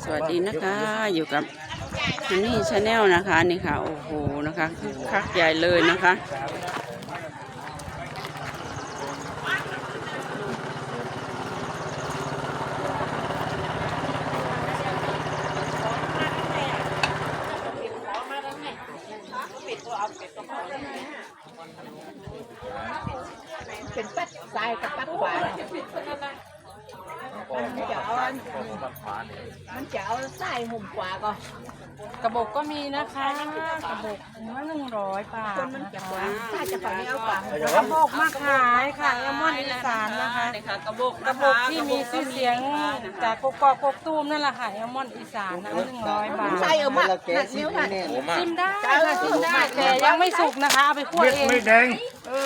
สวัสดีนะคะอยู่กับฮันนี่ชาแนลนะคะนี่ค่ะโอ้โหนะคะคึกคักใหญ่เลยนะคะเป็นปัดซ้ายกับปัดขวามันจะเอา มันจะเอาซ้ายหุ่มขวาก็กระบอกก็มีนะคะ กระบอกละหนึ่งร้อยบาทคนมันนะจะขคะวาถ้าจะฝั่งนี้เอาขวากระบอกมาขายค่ะแอลมอนอีสานนะคะนี่ค่ะกระบอกกระบอกที่มีชื่อเสียงจากกกอกกกตูมนั่นแหละค่ะแอลมอนอีสานนะหนึ่งร้อยบาทใส่เอามาหนักนิ้วหนักชิมได้ค่ะชิมได้แต่ยังไม่สุกนะคะเอาไปคั่วเองไม่แดง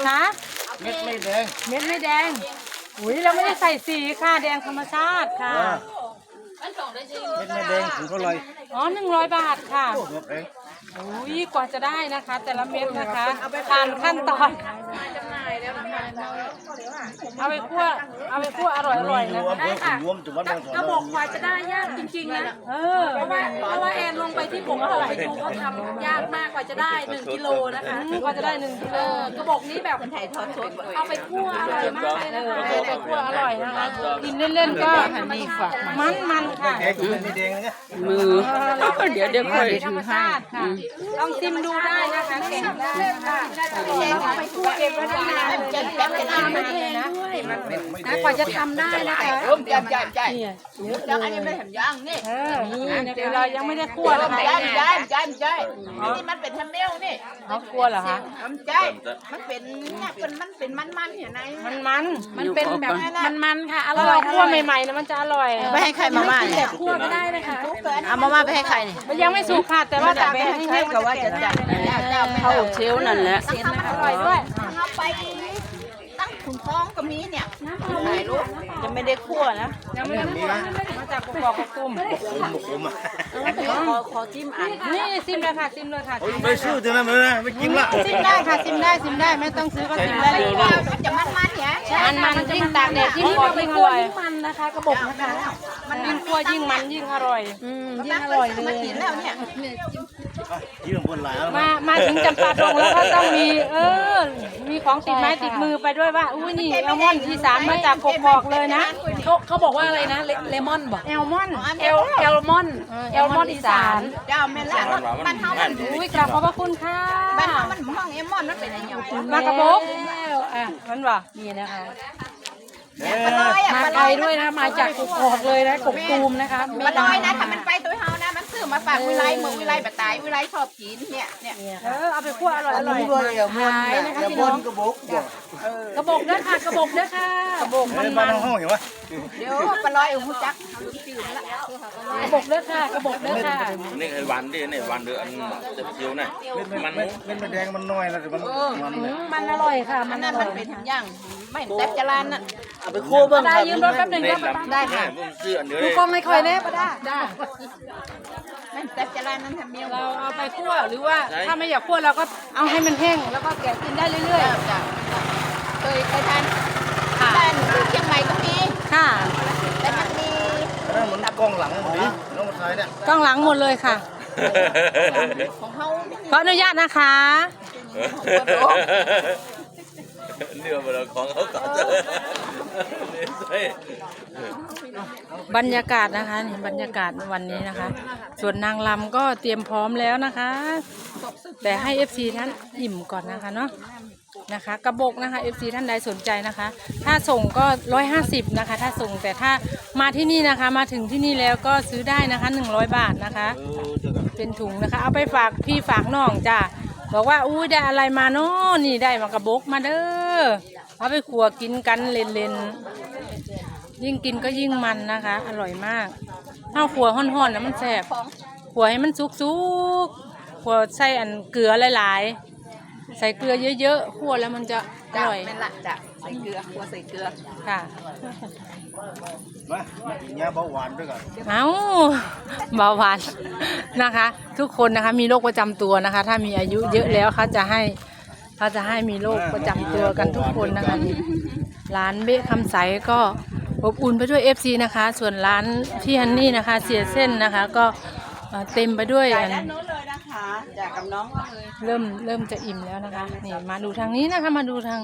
คะเม็ดไม่แดงเม็ดไม่แดงอุ้ยเราไม่ได้ใส่สีค่ะแดงธรรมชาติค่ะ เม็ดไม่แดงถึงเท่าไหร่อ๋อหนึ่งร้อยบาทค่ะโอ้โหเองอุ้ยกว่าจะได้นะคะ แต่ละเม็ดนะคะผ่านขั้นตอน เอาไปคั่วเอาไปคั่วอร่อยอร่อยๆนะอำเภอขุนยวมจังหวัดแม่ฮ่องสอนกระบอกกว่าจะได้ยากจริงๆนะเออเพราะว่าเพราะว่าแอนลงไปที่ผมเขาไปดูเขาทำยากมากกว่าจะได้หนึ่งกิโลนะคะกว่าจะได้หนึ่งกิโลเออกระบอกนี้แบบถ่ายทอดสดเอาไปคั่วอร่อยมากเลยนะคะเอาไปคั่วอร่อยนะคะกินเล่นๆก็มันมันๆค่ะแดงเม็ดไม่แดงนะมือเดี๋ยวเดี๋ยวค่อยธรรมชาติค่ะลองชิมดูได้นะคะแกะได้ค่ะเอาไปคั่วเองก็ได้นะเจ็บเจ็บจะทำมันเลยนะไม่แดงกว่าจะทำได้นะคะร่มใจใจใจแล้วอันนี้ไม่ทำย่างนี่เดี๋ยวเรายังไม่ได้คั่วนะใจคะใจใจใจนี่มันเป็นทำเมลนี่เอาคั่วเหรอคะทำใจมันเป็นเนี่ยเป็นมันเป็นมันมันเห็นไหมมันมันมันเป็นแบบมันๆค่ะอร่อยคั่วใหม่ๆนะมันจะอร่อยไม่ให้ใครมาม่าเนี่ยคั่วก็ได้นะคะเอามาม่าไปให้ใครเนี่ยมันยังไม่สุกค่ะแต่ว่าจะไปให้แห้งก็ว่าจะจัดเข้าเชลนั่นแหละอร่อยด้วยเอาไป Ya, ถ่ายรูปจะไม่ได้คั่วนะยังไม่ได้คั่วมาจากกบอกกบตุ้มคุ้มคุ้มอะขอขอจิ้มอ่านนี่ซิมเลยค่ะซิมเลยค่ะโอ้ยไม่ซื้อเท่านั้นเลยนะไม่จริงละซิมได้ค่ะซิมได้ซิมได้ไม่ต้องซื้อก็ซิมได้มันจะมันมันเนี่ยมันมันยิ่งตากแดดยิ่งที่กรอเราบไปยิ่งอคั่วร่อยยิ่งมันนะคะกระบอกนะคะมันยิ่งคั่วยิ่งมันยิ่งอร่อยอืมยิ่งอร่อยเลยกินแล้วเนี่ยยี่ห้อบนหลายแล้วมามาถึงจำปาดงแล้วก็ต้องมีเออมีของติดไม้ติดมือไปด้วยว่าอุ้ยนี่แอลมอนอีสานมาจากกกอกเลยนะเขาเขาบอกว่าอะไรนะเลเลมอนบอกแอลมอนเอลเอลมอนเอลมอนอีสานเจ้าแม่ละบ้านเฮามันอุ้ยกราบขอบพระคุณค่ะบ้านเฮามันห้องเอมอนมันเป็นอะไรอย่างมากระบอกแล้วอะมันว่านี่นะคะปลาลอยอะมาปลาลไกลอยด้วยนะมาจากกกอกเลยนะกกตูมนะคะปลาลอยนะถ้ามันไปตัวเฮานะมันซื้อมาฝากวิไลเมืองวิไลบะตายวิไลชอบกินเนี่ยเนี่ยเออเอาไปคั่วอร่อยอร่อยขายนะคะพี่น้องกระบอก กระบอกด้วยค่ะกระบอกด้วยค่ะกระบอกมัมันนมามันห้องเห็นไหมเดี๋ยวปลาลอยอุ้มจักกระบอกด้วยค่ะกระบอกด้วยค่ะนี่คือวันที่นี่วันเดือนจะเที่ยวน่ะเม็ดไม่เม็ดไม่แดงมันน้อยแล้วแต่มันมันอืมมันอร่อยค่ะ มัมันนอนั่นร่มัอนยเป็นอย่างไม่แซ่บจรานน่ะเอาไปคั่วเบิ้งได้ยืมรถแป๊บหนึงในนะลำได้ค่ะผมซื้ออันเดียวดูเลยกล้องไม่ค่อยแน่ปะได้ได้ไม่แซ่บจรานนั้นทำเมียวเราเอาไปคั่วหรือว่าถ้าไม่อยากคั่วเราก็เอาให้มันแห้งแล้วก็แกะกินได้เรื่อยเจ้าจ้าเคยเคยทานทานเชียงใหม่ก็มี ๆ ค่ะ แต่มันมี นั่นมันกล้องหลังหรือน้องชายเนี่ย กล้องหลังหมดเลยค่ะ ของเฮาขออนุญาตนะคะ เนื้อมันของเขาก่อนนี่ใช่บรรยากาศนะคะนี่บรรยากาศวันนี้นะคะ ส่วนนางลำก็เตรียมพร้อมแล้วนะคะ แต่ให้ FC ท่านอิ่มก่อนนะคะเนาะ นะคะ กระบอกนะคะ FC ท่านใดสนใจนะคะ ถ้าส่งก็ 150 นะคะ ถ้าส่งแต่ถ้ามาที่นี่นะคะ มาถึงที่นี่แล้วก็ซื้อได้นะคะ 100 บาทนะคะ เป็นถุงนะคะ เอาไปฝากพี่ฝากน้องจ้าบอกว่าอุ้ยได้อะไรมาเนาะนี่ได้มากระบอกมาเด้อเอาไปขัวกินกันเล่นๆยิ่งกินก็ยิ่งมันนะคะ อร่อยมากถ้าขัวห่อนๆแล้วมันแสบขัวให้มันสุกๆขัวใส่อันเกลือหลายๆ ใส่เกลือเยอะๆขัวแล้วมันจะอจ้าร่อยแม่ละจ้าใส่เกลือหัวใส่เกลือค่ะมามากินยาเบาหวานด้วยกันเอาเบาหวานนะคะ ทุกคนนะคะมีโรคประจำตัวนะคะ ถ้ามีอายุเยอะแล้วเขาจะให้เขาจะให้มีโรคประจำตัวกันทุกคนนะคะร้านเบ๊ะคำใสก็อบอุ่นไปด้วย FC นะคะ ส่วนร้านพี่ฮันนี่นะคะ เสียเส้นนะคะ ก็เอ่อเต็มไปด้วยจ่ายอัน ด้านโน้นเลยนะคะจ่ายกับน้องเขาเลย เริ่มเริ่มจะอิ่มแล้วนะคะนี่มาดูทางนี้นะคะมาดูทาง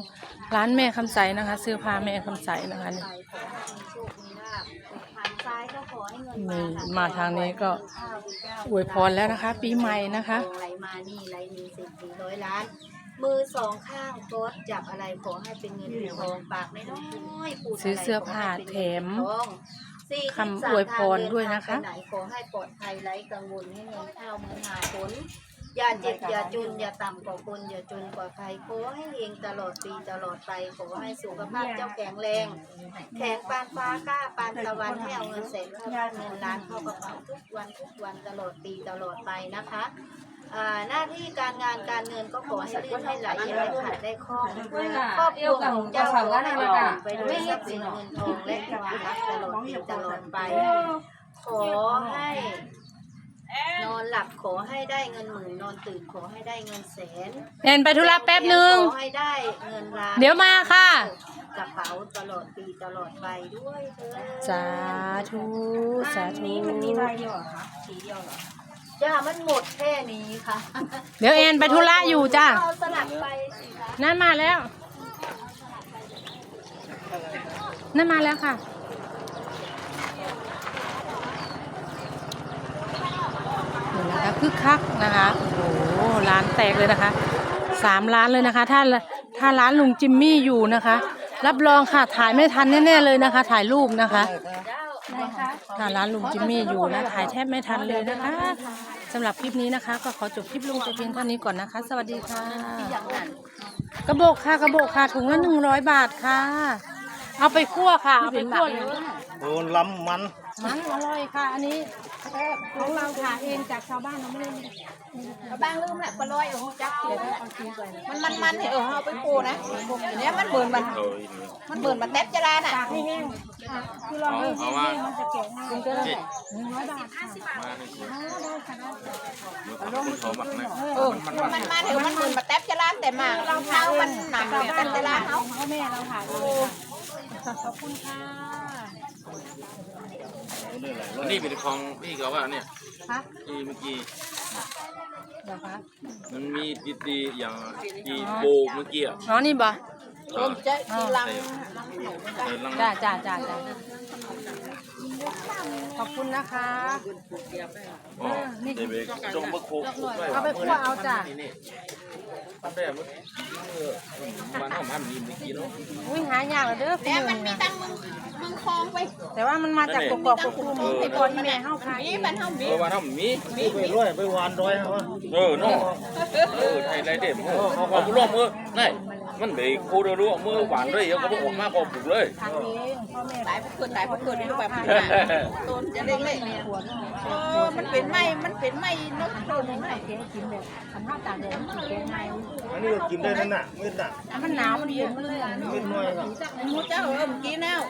ร้านแม่คำใสนะคะเสื้อผ้าแม่คำใสนะคะนี่หันซ้ายก็ขอให้เงินนี่มาทางนี้ก็ อวยพรแล้วนะคะ ปีใหม่นะคะ ไหลมานี่ไหลมีสิบสี่ร้อยล้าน มือสองข้างโคดจับอะไรขอให้เป็นเงินเป็นทองปากน้อยๆพูดะไรซื้อเสื้อผ้าขให้เป็นแถเงินมเป็นทองสี่ คำอวยพรด้วยนะคะไปไหนขอให้ปลอดภัยไร้กังวลให้เงินเข้าเมืองหาผลอย่าเจ็บอย่าจนอย่าต่ำกว่าคนอย่าจนกว่าใครขอให้เฮงตลอดปีตลอดไปขอให้สุขภาพเจ้าแข็งแรง แข็งปานฟ้ากล้าปานตะวันให้เอาเงินแสนเข้าบ้านเงินล้านเข้ากระเป๋าทุกวันทุกวันตลอดปีตลอดไปนะคะอ่า หน้าที่การงานการเงินก็ขอให้ลื่นให้ไหลอย่าได้ขาดได้คล่องครอบครัวของเจ้าขอให้อบอุ่นไปด้วยทรัพย์สินเงินทองและความรักตลอดปีตลอดไป ขอให้นอนหลับขอให้ได้เงินหมื่นนอนตื่นขอให้ได้เงินแสนแอนไปธุระแป๊บหนึ่งขอให้ได้เงินล้านเดี๋ยวมาค่ะกระเป๋าตลอดปีตลอดไปด้วยเถิดสาธุสาธุมันมีใบเดียวเหรอคะสีเดียวเหรอ จ้ามันหมดแค่นี้ค่ะเดี๋ยวแอนไปธุระอยู่จ้าเอาสลับไปสิคะนั่นมาแล้ว นั่นมาแล้วค่ะนี่นะคะคึกคักนะคะ โอ้โหร้านแตกเลยนะคะ สามร้านเลยนะคะ ถ้าถ้าร้านลุงจิมมี่อยู่นะคะ รับรองค่ะถ่ายไม่ทันแน่ๆเลยนะคะ ถ่ายรูปนะคะถ้า ร้านลุงจิมมี่อยู่นะถ่ายแทบไม่ทันเลยนะคะสำหรับคลิปนี้นะคะ ก็ขอจบคลิปลงแต่เพียงเท่านี้ก่อนนะคะ สวัสดีค่ะ กระบอกค่ะกระบอกค่ะถุงละหนึ่งร้อยบาทค่ะ เอาไปคั่วค่ะเอาไปคั่วอยู่โดนล้ำมัน มันอร่อยค่ะ อันนี้ของเราถ่ายเองจากชาวบ้านเราไม่ได้บางลืมแหละปลาลอยของจักมันมันมันเออเอาไปปูนะเนี้ยมันเหมือนมันโอ้ยมันเหมือนมันแทบจะลาน่ะให้แห้งค่ะคือเราไม่เอาว่ามันจะแกะง่ายก็ได้หนึ่งร้อยบาทค่ะมาในสวนได้ค่ะได้มือเขาหมักนะเออมันมันมันเออมันเหมือนมันแทบจะลาแต่มาเราเท้ามันหนำแบบแทบจะลาเขาพ่อแม่เราถ่ายเองค่ะขอบคุณค่ะ อันนี้เป็นของพี่เขาว่าเนี่ยคะที่เมื่อกี้เดี๋ยวคะมันมีดีๆอย่างดีโบเมื่อกี้อะอ๋อนี่บ่ลมเจะทีลัง เออลัง จ้าจ้าจ้าจ้า ขอบคุณนะคะอ๋อเดี๋ยวไปจงมะโคกด้วยเอาไปคั่วเอาจ้ะนี่นี่ทำได้เมื่อเออวันห้องพันมีเมื่อกี้เนาะอุ้ยหายากเลยเด้อเนี่ยมันมีนะตังมึงมึงคลองไปแต่ว่ามันมาจากกกอกกกตูมไปก่อนแม่เฮาค่ะนี่มันเท่าเอนี้อวันห้องมีไปร้อยไปวานร้อยฮะเออเนาะเออไทยไรเด็ดมือเอาไปร่วมมือนี่ มันเด็กคูเดือดมือหวานเลยเดี๋ยวก็บอกมากกว่าปลุกเลยทางเองพ่อแม่หลายพวกคนหลายพวกคนนี่แบบมันต้นจะเล่นเล่นเออมันเป็นไม้มันเป็นไม้นกโดนไม้เก๋กินแบบทำข้าวตากแดดมันสิแกงง่ายอันนี้ก็กินได้นั่นน่ะมืดน่ะมันหนาวมันเย็นมันเลยอะมืดน้อยครับมูเจ้าเออเมื่อกี้แนว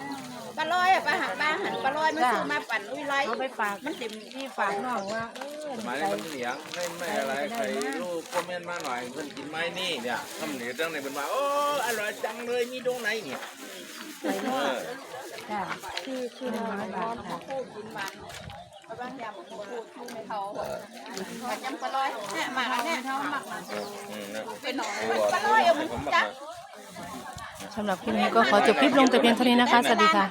ปลาลอยอะปลาหันปลาหันปลาลอยมันซื้อมาปั่นอุ้ยไรเอาไปฝากมันเต็มพี่ฝากน้องว่าเออสมัยนี้มันเหนียงไม่ไม่อะไรใครลูกคอมเมนต์มาหน่อยเพิ่นกินไม้นี่เนี่ยคำเหนียวเรื่องในเป็นว่าโอ้อร่อยจังเลยมีตรงไหนเนี่ยเออจ้าชื่อชื่อน้อยบาทค่ะพูดกินมันปลาบ้านยำพูดพูดไม่เขาปลาจำปลาลอยเนี่ยมาแล้วเนี่ยเขาหมักมาอืมนะเป็นหนอนปลาลอยเอามันจัก สำหรับคลิปนี้ก็ขอจบคลิปลงแต่เพียงเท่านี้นะคะ สวัสดีค่ะ